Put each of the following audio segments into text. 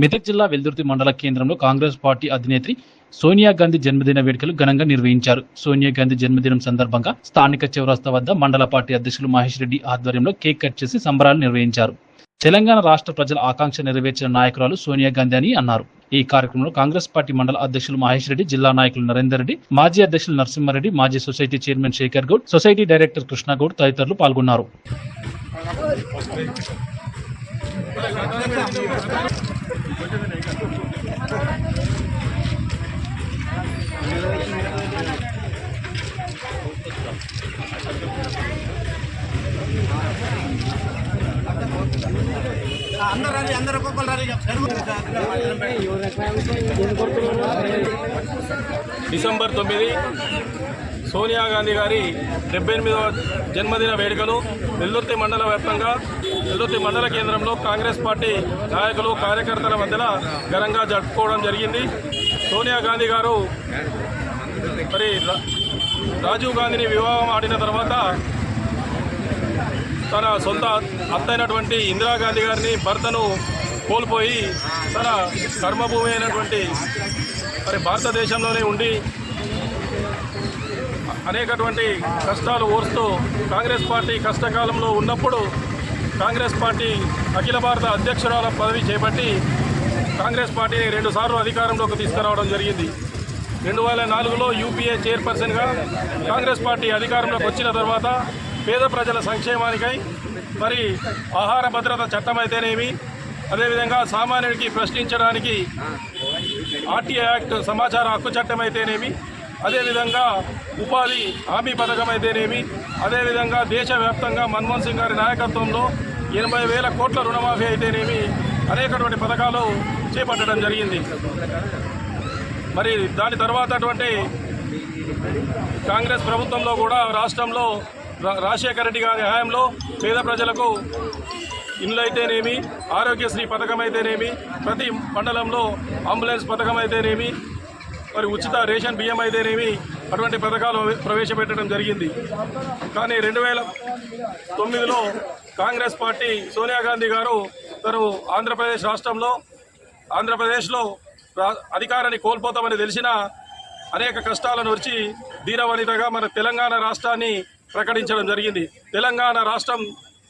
మెదక్ జిల్లా వెల్దుర్తి మండల కేంద్రంలో కాంగ్రెస్ పార్టీ అధినేత్రి సోనియా గాంధీ జన్మదిన వేడుకలు ఘనంగా నిర్వహించారు. సోనియా గాంధీ జన్మదినం సందర్భంగా స్థానిక చివరస్త వద్ద మండల పార్టీ అధ్యక్షులు మహేష్ రెడ్డి ఆధ్వర్యంలో కేక్ కట్ చేసి సంబరాలు నిర్వహించారు. తెలంగాణ రాష్ట్ర ప్రజల ఆకాంక్ష నెరవేర్చిన నాయకురాలు సోనియా గాంధీ అని అన్నారు. ఈ కార్యక్రమంలో కాంగ్రెస్ పార్టీ మండల అధ్యక్షులు మహేష్ రెడ్డి జిల్లా నాయకులు నరేందర్ రెడ్డి మాజీ అధ్యక్షులు నరసింహారెడ్డి మాజీ society chairman Shekhar Goud society director Krishna Goud తదితరులు పాల్గొన్నారు. అందరు రండి అందరు ఒక్కొక్కరు రండి. డిసెంబర్ తొమ్మిది. సోనియా గాంధీ గారి డెబ్బై ఎనిమిదవ జన్మదిన వేడుకలు వెల్లుర్తి మండల వ్యాప్తంగా వెల్లుర్తి మండల కేంద్రంలో కాంగ్రెస్ పార్టీ నాయకులు కార్యకర్తల మధ్యన ఘనంగా జరుపుకోవడం జరిగింది. సోనియా గాంధీ గారు మరి రాజీవ్ గాంధీని వివాహం ఆడిన తర్వాత తన సొంత అత్తైనటువంటి ఇందిరాగాంధీ గారిని భర్తను కోల్పోయి తన కర్మభూమి అయినటువంటి మరి భారతదేశంలోనే ఉండి అనేకటువంటి కష్టాలు ఓర్స్తూ కాంగ్రెస్ పార్టీ కష్టకాలంలో ఉన్నప్పుడు కాంగ్రెస్ పార్టీ అఖిల భారత అధ్యక్షురాల పదవి చేపట్టి కాంగ్రెస్ పార్టీని రెండుసార్లు అధికారంలోకి తీసుకురావడం జరిగింది. రెండు వేల నాలుగులో యూపీఏ చైర్పర్సన్గా కాంగ్రెస్ పార్టీ అధికారంలోకి వచ్చిన తర్వాత పేద ప్రజల సంక్షేమానికై మరి ఆహార భద్రత చట్టం అయితేనేమి అదేవిధంగా సామాన్యుడికి ప్రశ్నించడానికి ఆర్టీఐ యాక్ట్ సమాచార హక్కు చట్టం అయితేనేమి అదేవిధంగా ఉపాధి హామీ పథకం అయితేనేమి అదేవిధంగా దేశవ్యాప్తంగా మన్మోహన్ సింగ్ గారి నాయకత్వంలో ఎనభై వేల కోట్ల రుణమాఫీ అయితేనేమి? అనేకటువంటి పథకాలు చేపట్టడం జరిగింది. మరి దాని తర్వాత అటువంటి కాంగ్రెస్ ప్రభుత్వంలో కూడా రాష్ట్రంలో రా- రాజశేఖర రెడ్డి గారి హయాంలో పేద ప్రజలకు ఇండ్లు అయితేనేమి? ఆరోగ్యశ్రీ పథకం అయితేనేమి ప్రతి మండలంలో అంబులెన్స్ పథకం అయితేనేమి మరి ఉచిత రేషన్ బియ్యం అయితేనేమి అటువంటి పథకాలు ప్రవేశపెట్టడం జరిగింది. కానీ రెండు వేల తొమ్మిదిలో కాంగ్రెస్ పార్టీ సోనియా గాంధీ గారు తను ఆంధ్రప్రదేశ్ రాష్ట్రంలో ఆంధ్రప్రదేశ్లో రా- అధికారాన్ని కోల్పోతామని తెలిసిన అనేక కష్టాలను వచ్చి దీనవనితగా మన తెలంగాణ రాష్ట్రాన్ని ప్రకటించడం జరిగింది. తెలంగాణ రాష్ట్రం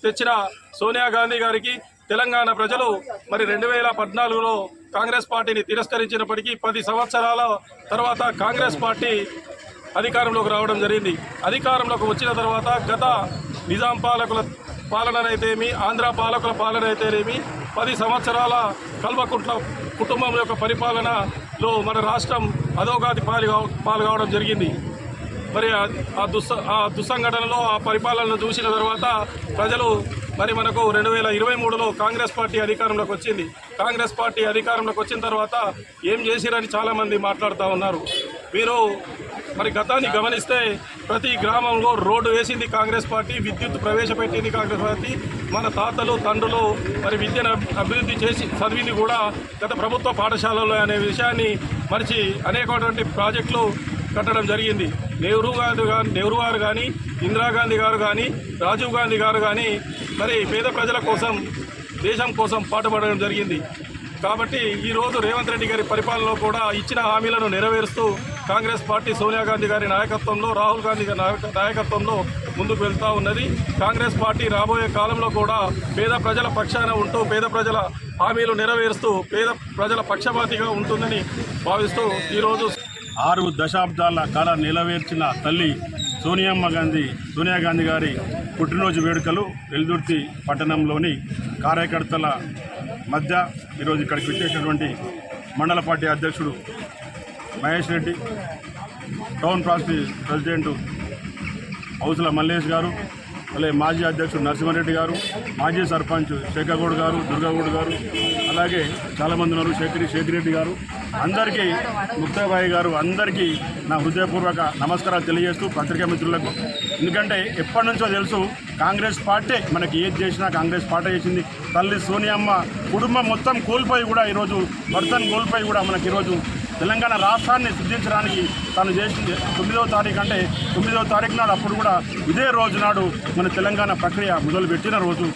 తెచ్చిన సోనియా గాంధీ గారికి తెలంగాణ ప్రజలు మరి రెండు వేల పద్నాలుగులో కాంగ్రెస్ పార్టీని తిరస్కరించినప్పటికీ పది సంవత్సరాల తర్వాత కాంగ్రెస్ పార్టీ అధికారంలోకి రావడం జరిగింది. అధికారంలోకి వచ్చిన తర్వాత గత నిజాం పాలకుల పాలననైతేమి ఆంధ్ర పాలకుల పాలన అయితేనేమి పది సంవత్సరాల కల్వకుంట్ల కుటుంబం యొక్క పరిపాలనలో మన రాష్ట్రం అధోగాతి పాలు పాలు కావడం జరిగింది. మరి ఆ- దుస్స ఆ దుస్సంఘటనలో ఆ పరిపాలనను చూసిన తర్వాత ప్రజలు మరి మనకు రెండు వేల ఇరవై మూడులో కాంగ్రెస్ పార్టీ అధికారంలోకి వచ్చింది. కాంగ్రెస్ పార్టీ అధికారంలోకి వచ్చిన తర్వాత ఏం చేసిరని చాలామంది మాట్లాడుతూ ఉన్నారు. మీరు మరి గతాన్ని గమనిస్తే ప్రతి గ్రామంలో రోడ్డు వేసింది కాంగ్రెస్ పార్టీ విద్యుత్ ప్రవేశపెట్టింది కాంగ్రెస్ పార్టీ. మన తాతలు తండ్రులు మరి విద్యను అభివృద్ధి చేసి చదివింది కూడా గత ప్రభుత్వ పాఠశాలలో అనే విషయాన్ని మరిచి అనేకటువంటి ప్రాజెక్టులు కట్టడం జరిగింది. నెహ్రూ గారు నెహ్రూ గారు కానీ ఇందిరాగాంధీ గారు కానీ రాజీవ్ గాంధీ గారు కానీ మరి పేద ప్రజల కోసం దేశం కోసం పాటుపడడం జరిగింది. కాబట్టి ఈరోజు రేవంత్ రెడ్డి గారి పరిపాలనలో కూడా ఇచ్చిన హామీలను నెరవేరుస్తూ కాంగ్రెస్ పార్టీ సోనియా గాంధీ గారి నాయకత్వంలో రాహుల్ గాంధీ గారి నాయక- నాయకత్వంలో ముందుకు వెళ్తూ ఉన్నది. కాంగ్రెస్ పార్టీ రాబోయే కాలంలో కూడా పేద ప్రజల పక్షాన ఉంటూ పేద ప్రజల హామీలు నెరవేరుస్తూ పేద ప్రజల పక్షపాతిగా ఉంటుందని భావిస్తూ ఈరోజు ఆరు దశాబ్దాల కళ నిలవేర్చిన తల్లి సోనియమ్మ గాంధీ సోనియా గాంధీ గారి పుట్టినరోజు వేడుకలు వెల్దుర్తి పట్టణంలోని కార్యకర్తల మధ్య ఈరోజు ఇక్కడికి వచ్చేసినటువంటి మండల పార్టీ అధ్యక్షుడు Mahesh Reddy town party president హౌసుల Mallesh గారు అలాగే మాజీ అధ్యక్షుడు నరసింహారెడ్డి గారు మాజీ సర్పంచ్ శేఖర్గౌడ్ గారు దుర్గాగౌడ్ గారు అలాగే చాలామంది ఉన్నారు శేఖరి శేఖరెడ్డి గారు. అందరికీ ముక్తాబాయి గారు అందరికీ నా హృదయపూర్వక నమస్కారాలు తెలియజేస్తూ పత్రికా మిత్రులకు. ఎందుకంటే ఎప్పటి నుంచో తెలుసు కాంగ్రెస్ పార్టీ మనకి ఏది చేసినా కాంగ్రెస్ పార్టీ చేసింది. తల్లి సోనియమ్మ కుటుంబం మొత్తం కోల్పోయి కూడా ఈరోజు భర్తను కోల్పోయి కూడా మనకి ఈరోజు తెలంగాణ రాష్ట్రాన్ని సిద్ధించడానికి తాను చేసింది తొమ్మిదవ తారీఖు అంటే తొమ్మిదవ తారీఖు నాడు అప్పుడు కూడా ఇదే రోజు నాడు మన తెలంగాణ ప్రక్రియ మొదలుపెట్టిన రోజు.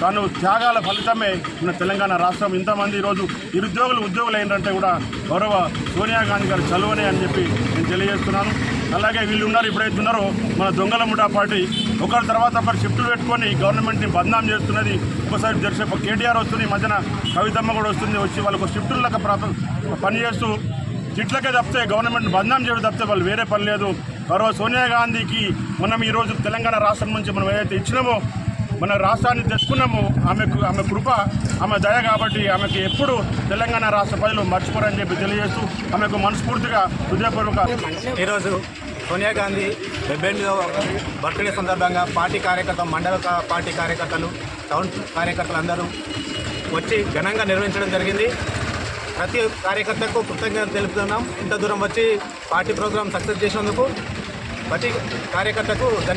తాను త్యాగాల ఫలితమే మన తెలంగాణ రాష్ట్రం. ఇంతమంది ఈరోజు నిరుద్యోగులు ఉద్యోగులు ఏంటంటే కూడా గౌరవ సోనియా గాంధీ గారు చలువనే అని చెప్పి నేను తెలియజేస్తున్నాను. అలాగే వీళ్ళు ఉన్నారు ఇప్పుడైతే ఉన్నారో మన దొంగల ముఠా పార్టీ. ఒకరి తర్వాత ఒకరు షిఫ్ట్లు పెట్టుకొని గవర్నమెంట్ని బద్నాం చేస్తున్నది. ఒకసారి దర్శక కేటీఆర్ వస్తుంది మధ్యన కవితమ్మ కూడా వస్తుంది వచ్చి వాళ్ళకు షిఫ్టులకు పనిచేస్తూ తిట్లకే తప్పితే గవర్నమెంట్ బదనాం చేయడం తప్పితే వాళ్ళు వేరే పని లేదు. మరో సోనియా గాంధీకి మనం ఈరోజు తెలంగాణ రాష్ట్రం నుంచి మనం ఏదైతే ఇచ్చినామో మన రాష్ట్రాన్ని తెచ్చుకున్నాము ఆమెకు ఆమె కృప ఆమె దయ కాబట్టి ఆమెకు ఎప్పుడు తెలంగాణ రాష్ట్ర ప్రజలు మర్చిపోరని చెప్పి తెలియజేస్తూ ఆమెకు మనస్ఫూర్తిగా హృదయపూర్వక ఈరోజు సోనియా గాంధీ డెబ్బై ఎనిమిదవ బర్త్డే సందర్భంగా పార్టీ కార్యకర్త మండల పార్టీ కార్యకర్తలు టౌన్ కార్యకర్తలు అందరూ వచ్చి ఘనంగా నిర్వహించడం జరిగింది. ప్రతి కార్యకర్తకు కృతజ్ఞత తెలుపుతున్నాం. ఇంత దూరం వచ్చి పార్టీ ప్రోగ్రాం సక్సెస్ చేసినందుకు ప్రతి కార్యకర్తకు